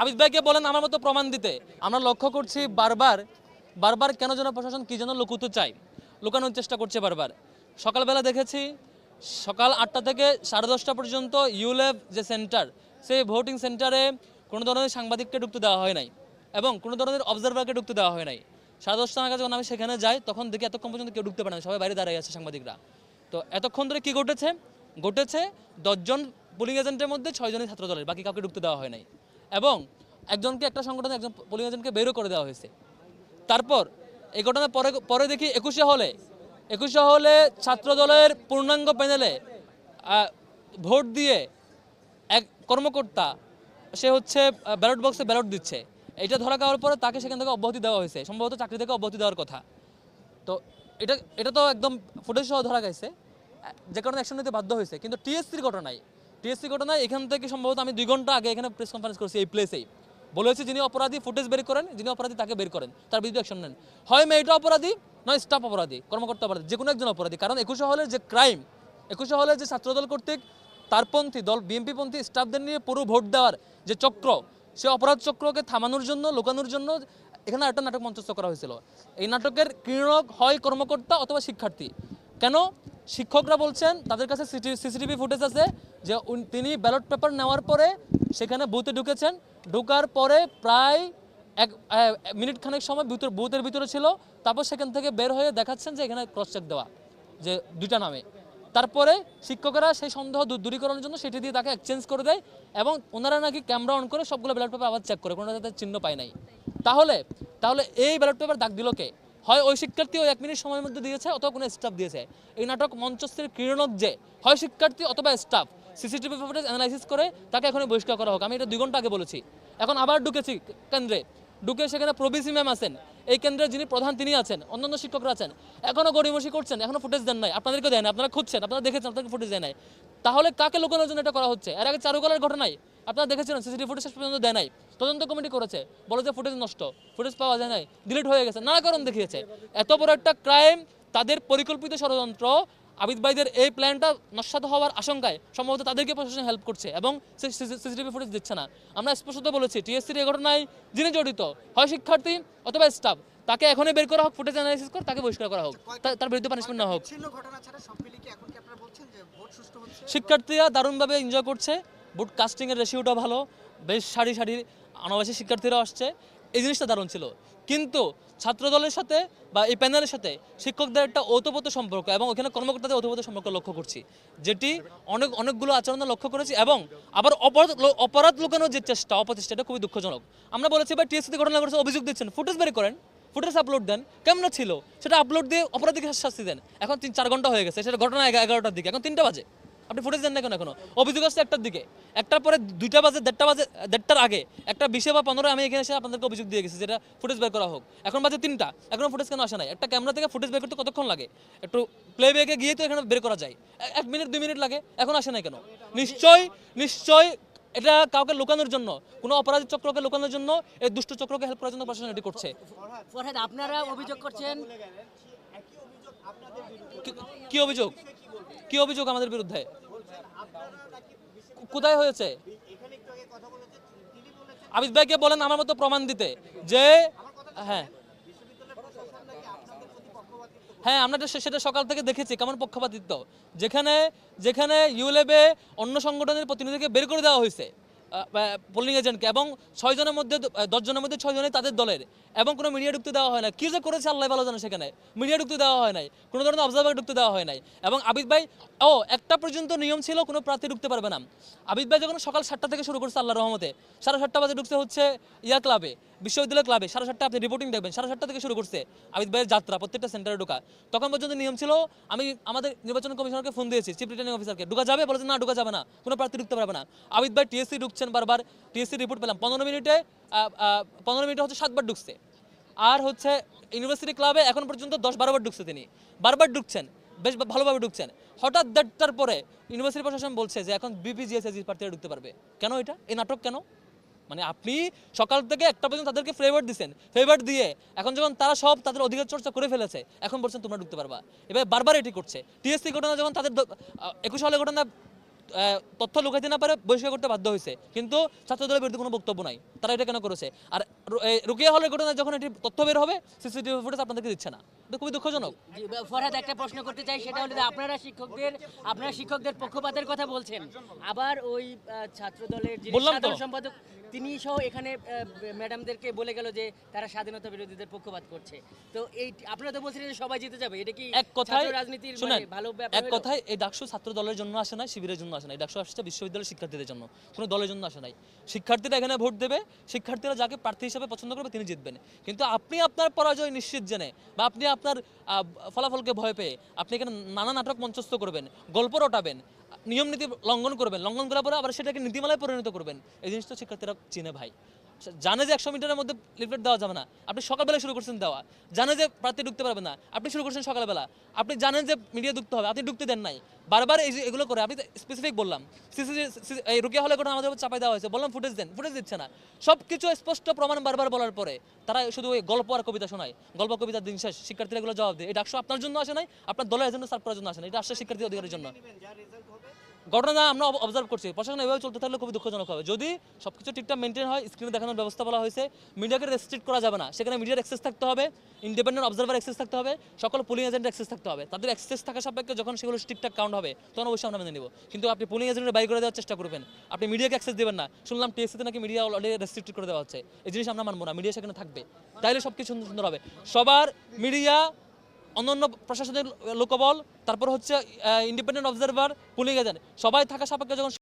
আবিদ ভাইকে বলেন আমার মতো প্রমাণ দিতে। আমরা লক্ষ্য করছি বারবার বারবার কেন যেন প্রশাসন কি যেন লুকুতে চায়। লুকানোর চেষ্টা করছে বারবার। সকালবেলা দেখেছি, সকাল আটটা থেকে সাড়ে দশটা পর্যন্ত ইউলেভ যে সেন্টার, সেই ভোটিং সেন্টারে কোনো ধরনের সাংবাদিককে ঢুকতে দেওয়া হয় নাই এবং কোনো ধরনের অবজারভারকে ঢুকতে দেওয়া হয় নাই। সাড়ে দশটা নাগাদ যখন আমি সেখানে যাই, তখন দেখি এতক্ষণ পর্যন্ত কেউ ঢুকতে পারে না, সবাই বাইরে দাঁড়িয়ে আছে সাংবাদিকরা। তো এতক্ষণ ধরে কি ঘটেছে? ঘটেছে দশজন পুলিং এজেন্টের মধ্যে ছয়জনই ছাত্র দলের বাকি কাউকে ঢুকতে দেওয়া হয় নাই। এবং একজনকে, একটা সংগঠনে, একজন পোলিং এজেন্টকে বেরও করে দেওয়া হয়েছে। তারপর এই ঘটনা পরে পরে দেখি একুশে হলে একুশে হলে ছাত্র দলের পূর্ণাঙ্গ প্যানেলে ভোট দিয়ে এক কর্মকর্তা, সে হচ্ছে ব্যালট বক্সে ব্যালট দিচ্ছে। এটা ধরা খাওয়ার পরে তাকে সেখান থেকে অব্যাহতি দেওয়া হয়েছে। সম্ভবত চাকরি থেকে অব্যাহতি দেওয়ার কথা। তো এটা এটা তো একদম ফুটেজ সহ ধরা গেছে। যে কারণে অ্যাকশন নিতে বাধ্য হয়েছে। কিন্তু টিএসসির ঘটনায় টিএসসি ঘটনায় এখান থেকে সম্ভবত আমি দুই ঘণ্টা আগে এখানে প্রেস কনফারেন্স করছি, এই প্লেসেই বলেছি যিনি অপরাধী ফুটেজ বের করেন, যিনি অপরাধী তাকে বের করেন, তার বিরুদ্ধে অ্যাকশন নেন। হয় মেয়েটা অপরাধী, নয় স্টাফ অপরাধী, কর্মকর্তা অপরাধী যে কোনো একজন অপরাধী। কারণ একুশে হলের যে ক্রাইম একুশে হলে যে ছাত্রদল কর্তৃক তারপন্থী দল বিএনপি পন্থী স্টাফদের নিয়ে পুরো ভোট দেওয়ার যে চক্র, সে অপরাধ চক্রকে থামানোর জন্য, লুকানোর জন্য এখানে একটা নাটক মঞ্চস্থ করা হয়েছিল। এই নাটকের ক্রীড়ক হয় কর্মকর্তা অথবা শিক্ষার্থী। কেন? শিক্ষকরা বলছেন, তাদের কাছে সিসিটিভি ফুটেজ আছে যে তিনি ব্যালট পেপার নেওয়ার পরে সেখানে বুথে ঢুকেছেন। ঢোকার পরে প্রায় এক মিনিট খানেক সময় ভিতর, বুথের ভিতরে ছিল। তারপর সেখান থেকে বের হয়ে দেখাচ্ছেন যে এখানে ক্রস চেক দেওয়া, যে দুইটা নামে। তারপরে শিক্ষকেরা সেই সন্দেহ দূর- দূরীকরণের জন্য সেটি দিয়ে তাকে এক্সচেঞ্জ করে দেয় এবং ওনারা নাকি ক্যামেরা অন করে সবগুলো ব্যালট পেপার আবার চেক করে, কোনো তাদের চিহ্ন পায় নাই। তাহলে তাহলে এই ব্যালট পেপার দাগ দিল কে? হয় ওই শিক্ষার্থী ওই এক মিনিট সময়ের মধ্যে দিয়েছে অথবা কোনো স্টাফ দিয়েছে। এই নাটক মঞ্চস্থের ক্রীড়নক যে হয় শিক্ষার্থী অথবা স্টাফ সিসিটিভি ফুটেজ অ্যানালাইসিস করে তাকে এখন বহিষ্কার করা হোক। আমি এটা দুই ঘণ্টা আগে বলেছি। এখন আবার ঢুকেছি কেন্দ্রে। ঢুকে সেখানে প্রবিসি ম্যাম আছেন। এই কেন্দ্রের যিনি প্রধান তিনি আছেন, অন্যান্য শিক্ষকরা আছেন। এখনও গড়িমসি করছেন এখনও ফুটেজ দেন নাই। আপনাদেরকে দেয় না আপনারা খুঁজছেন, আপনারা দেখেছেন আপনাকে ফুটেজ দেয় নাই। তাহলে কাকে লুকানোর জন্য এটা করা হচ্ছে? এর আগে চারুকলার ঘটনায় আপনারা দেখেছিলেন সিসিটিভি ফুটেজ পর্যন্ত দেয় নাই। তদন্ত কমিটি করেছে। বলে যে ফুটেজ নষ্ট। ফুটেজ পাওয়া যায় নাই। ডিলিট হয়ে গেছে। নানা কারণ দেখিয়েছে। এত বড় একটা ক্রাইম তাদের পরিকল্পিত ষড়যন্ত্র আবিদ ভাইদের এই প্ল্যানটা নস্বাত হওয়ার আশঙ্কায় সম্ভবত তাদেরকে প্রশাসন হেল্প করছে এবং সিসিটিভি ফুটেজ দিচ্ছে না। আমরা স্পষ্ট বলেছি টিএসসির এই ঘটনায় যিনি জড়িত হয় শিক্ষার্থী অথবা স্টাফ তাকে এখনই বের করা হোক ফুটেজ অ্যানালাইসিস করে তাকে বহিষ্কার করা হোক। তার বিরুদ্ধে পানিশমেন্ট না হোক। শিক্ষার্থীরা দারুণভাবে এনজয় করছে। বুট কাস্টিংয়ের রেশিওটা ভালো, বেশ সারি সারি আনাবাসী শিক্ষার্থীরা আসছে। এই জিনিসটা দারুণ ছিল। কিন্তু ছাত্র দলের সাথে বা এই প্যানেলের সাথে শিক্ষকদের একটা ওতপ্রোত সম্পর্ক এবং ওখানে কর্মকর্তাদের ওতপ্রোত সম্পর্ক লক্ষ্য করছি। যেটি অনেক, অনেকগুলো আচরণ লক্ষ্য করেছি এবং আবার অপরাধ অপরাধ লুকানোর যে চেষ্টা, অপচেষ্টা, এটা খুবই দুঃখজনক। আমরা বলেছি বা টিএসসি ঘটনা করেছে অভিযোগ দিচ্ছেন ফুটেজ বের করেন ফুটেজ আপলোড দেন, কেমন ছিল? সেটা আপলোড দিয়ে অপরাধীকে শাস্তি দেন। এখন তিন, চার ঘণ্টা হয়ে গেছে, সেটা ঘটনা এগা- এগারোটার দিকে, এখন তিনটা বাজে। আপনি ফুটেজ দেন না কেন এখনও? অভিযোগ আসছে একটার দিকে। একটার পরে দুইটা বাজে, দেড়টা বাজে, দেড়টার আগে, একটা বিশে বা পনেরো আমি এখানে এসে আপনাদেরকে অভিযোগ দিয়ে গেছি, যেটা ফুটেজ বের করা হোক। এখন বাজে তিনটা, এখনও ফুটেজ কেন আসে নাই? একটা ক্যামেরা থেকে ফুটেজ বের করতে কতক্ষণ লাগে? একটু প্লে ব্যাগে গিয়ে তো এখানে বের করা যায়। এক মিনিট, দুই মিনিট লাগে, এখন আসে নাই কেন? নিশ্চয় নিশ্চয় এটা কাউকে লুকানোর জন্য, কোনো অপরাধী চক্রকে লুকানোর জন্য, এই দুষ্ট চক্রকে হেল্প করার জন্য প্রশাসন এটি করছে। আপনারা অভিযোগ করছেন কি- অভিযোগ? কি অভিযোগ আমাদের বিরুদ্ধে? কোথায় হয়েছে? আবিদ ভাইকে বলেন আমার মতো প্রমাণ দিতে যে হ্যাঁ। হ্যাঁ আমরা সেটা সকাল থেকে দেখেছি, কেমন পক্ষপাতিত্ব। যেখানে যেখানে ইউলেবে অন্য সংগঠনের প্রতিনিধিকে বের করে দেওয়া হয়েছে। পোলিং এজেন্টকে এবং ছয়জনের মধ্যে দশজনের মধ্যে ছয়জনই তাদের দলের এবং কোনো মিডিয়া ঢুকতে দেওয়া হয় না কী যে করেছে আল্লাহ ভালো জানে সেখানে। মিডিয়া ঢুকতে দেওয়া হয় নাই, কোনো ধরনের অবজারভার ঢুকতে দেওয়া হয় নাই এবং আবিদ ভাই, ও, একটা পর্যন্ত নিয়ম ছিল কোনো প্রার্থী ঢুকতে পারবে না। আবিদ ভাই যখন সকাল সাতটা থেকে শুরু করছে আল্লাহ রহমতে, সাড়ে সাতটা বাজে ঢুকতে হচ্ছে ইয়া ক্লাবে বিশ্ববিদ্যালয় ক্লাবে সাড়ে সাতটা আপনি রিপোর্টিং দেখবেন। সাড়ে সাতটা থেকে শুরু করছে আবিদ ভাইয়ের যাত্রা, প্রত্যেকটা সেন্টারে ঢোকা। তখন পর্যন্ত নিয়ম ছিল, আমি আমাদের নির্বাচন কমিশনারকে ফোন দিয়েছি চিফ রিটার্নিং অফিসারকে ঢুকা যাবে? বলেছে, না, ঢুকা যাবে না। কোনো প্রার্থী ঢুকতে পারবে না। আবিদ ভাই টিএসসি ঢুকছেন বারবার। টিএসসি রিপোর্ট পেলাম। পনেরো মিনিটে পনেরো মিনিটে হচ্ছে সাতবার ঢুকছে। আর হচ্ছে ইউনিভার্সিটি ক্লাবে এখন পর্যন্ত দশ বারোবার ঢুকছে তিনি। বারবার ঢুকছেন, বেশ ভালোভাবে ঢুকছেন। হঠাৎ দেড়টার পরে ইউনিভার্সিটি প্রশাসন বলছে যে, এখন বিপিজিএসএস প্রার্থীরা ঢুকতে পারবে। কেন এটা? এই নাটক কেন? মানে আপনি সকাল থেকে একটা পর্যন্ত তাদেরকে ফ্লেভার দিচ্ছেন ফ্লেভার দিয়ে এখন যখন তারা সব তাদের অধিকার চর্চা করে ফেলেছে এখন বলছেন তোমরা ঢুকতে পারবা। এবার বারবার এটি করছে। টিএসসি ঘটনা যখন তাদের একুশ সালে ঘটনা তথ্য লুকাইতে না পারে বহিষ্কার করতে বাধ্য হয়েছে। কিন্তু ছাত্রদলের বিরুদ্ধে কোনো বক্তব্য নাই। তারা এটা কেন করেছে? আর রুকিয়া হলের ঘটনা যখন এটি তথ্য বের হবে সিসিটিভি ফুটেজ আপনাদেরকে দিচ্ছে না। এটা খুবই দুঃখজনক। ফরহাদ একটা প্রশ্ন করতে চাই সেটা হলো আপনারা শিক্ষকদের আপনারা শিক্ষকদের পক্ষপাতের কথা বলছেন। আবার ওই আহ, ছাত্র দলের বললাম সম্পাদক তিনি সহ এখানে ম্যাডামদেরকে বলে গেল যে তারা স্বাধীনতা বিরোধীদের পক্ষপাত করছে। তো এই আপনারা তো বলছিলেন যে সবাই জিতে যাবে এটা কি এক কথায় রাজনীতির মানে ভালো ব্যাপার এক কথায় এই ডাকসু ছাত্র দলের জন্য আসে না শিবিরের জন্য আসে না এই ডাকসু আসছে বিশ্ববিদ্যালয়ের শিক্ষার্থীদের জন্য কোনো দলের জন্য আসে নাই। শিক্ষার্থীরা এখানে ভোট দেবে শিক্ষার্থীরা যাকে প্রার্থী হিসেবে পছন্দ করবে তিনি জিতবেন। কিন্তু আপনি আপনার পরাজয় নিশ্চিত জেনে বা আপনি আপনার ফলাফলকে ভয় পেয়ে আপনি এখানে নানা নাটক মঞ্চস্থ করবেন গল্প রটাবেন নিয়ম নীতি লঙ্ঘন করবেন, লঙ্ঘন করার পরে আবার সেটাকে নীতিমালায় পরিণত করবেন। এই জিনিস তো শিক্ষার্থীরা চিনে ভাই। জানে যে একশো মিটারের মধ্যে লিফলেট দেওয়া যাবে না। আপনি সকালবেলা শুরু করছেন দেওয়া। জানে যে প্রার্থী ঢুকতে পারবে না। আপনি শুরু করছেন সকালবেলা। আপনি জানেন যে মিডিয়া ঢুকতে হবে। আপনি ঢুকতে দেন নাই। বারবার এই এগুলো করে আপনি স্পেসিফিক বললাম। এই রুকিয়া হলে করে আমাদের চাপাই দেওয়া হয়েছে। বললাম ফুটেজ দেন। ফুটেজ দিচ্ছে না। সব কিছু স্পষ্ট প্রমাণ বারবার বলার পরে তারা শুধু ওই গল্প আর কবিতা শোনায়। গল্প, কবিতা দিন শেষ। শিক্ষার্থীরা এগুলো জবাব দেয়। এটা আপনার জন্য আসে নাই, আপনার দলের জন্য সার্ভ করার জন্য আসে না এটা আসছে শিক্ষার্থী অধিকারের জন্য। ঘটনা আমরা অবজার্ভ করছি। প্রশাসন এভাবে চলতে থাকলে খুবই দুঃখজনক হবে। যদি সবকিছু ঠিকঠাক মেনটেন হয় স্ক্রিনে দেখানোর ব্যবস্থা বলা হয়েছে মিডিয়াকে রেস্ট্রিক্ট করা যাবে না। সেখানে মিডিয়ার অ্যাক্সেস থাকতে হবে ইন্ডিপেন্ডেন্ট অবজারভার অ্যাক্সেস থাকতে হবে, সকল পুলিং এজেন্টের অ্যাক্সেস থাকতে হবে। তাদের অ্যাক্সেস থাকা সাপেক্ষে যখন সেগুলো ঠিকঠাক কাউন্ট হবে, তখন অবশ্যই আমরা মেনে নেব। কিন্তু আপনি পুলিং এজেন্টের বাইর করে দেওয়ার চেষ্টা করবেন। আপনি মিডিয়াকে অ্যাক্সেস দেবেন না। শুনলাম টিএসসিতে নাকি মিডিয়া অলরেডি রেস্ট্রিক্ট করে দেওয়া হচ্ছে। এই জিনিস আমরা মানবো না। মিডিয়া সেখানে থাকবে। তাইলে সব কিছু সুন্দর সুন্দর হবে। সবার মিডিয়া অন্যান্য প্রশাসনের লোকবল তারপর হচ্ছে ইন্ডিপেন্ডেন্ট অবজারভার পুলিং এজেন্ট সবাই থাকা সাপেক্ষে যখন